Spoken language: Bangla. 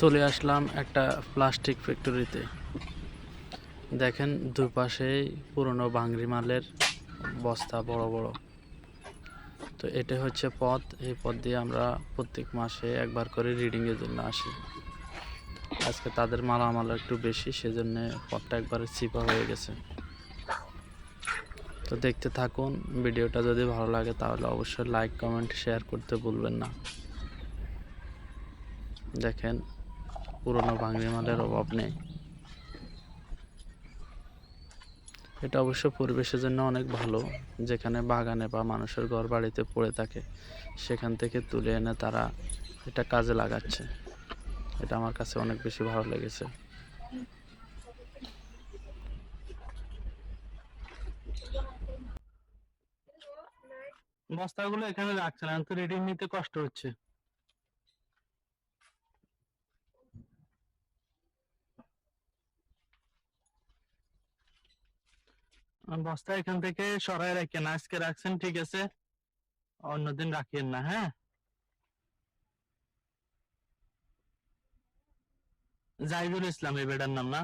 চলে আসলাম একটা প্লাস্টিক ফ্যাক্টরিতে। দেখেন দুপাশেই পুরনো বাংরি মালের বস্তা বড় বড়। তো এটা হচ্ছে পথ, এই পথ দিয়ে আমরা প্রত্যেক মাসে একবার করে রিডিংয়ের জন্য আসি। আজকে তাদের মালামাল একটু বেশি, সেজন্য পথটা একবারে চিপা হয়ে গেছে। তো দেখতে থাকুন, ভিডিওটা যদি ভালো লাগে তাহলে অবশ্যই লাইক কমেন্ট শেয়ার করতে ভুলবেন না। দেখেন পুরনো ভাঙড়ি মালের অভাব নেই। এটা অবশ্য পরিবেশের জন্য অনেক ভালো, যেখানে বাগানে বা মানুষের ঘর বাড়িতে পড়ে থাকে, সেখান থেকে তুলে এনে তারা এটা কাজে লাগাচ্ছে। এটা আমার কাছে অনেক বেশি ভালো লেগেছে। বস্তাগুলো এখানে রাখছে না তো রেডি নিতে কষ্ট হচ্ছে। বস্তা এখান থেকে সরাই রাখেন। আজকে রাখছেন, ঠিক আছে? অন্যদিন রাখিয়েন না হ্যাঁ? জাহিদুল ইসলাম এই বেটার নাম না?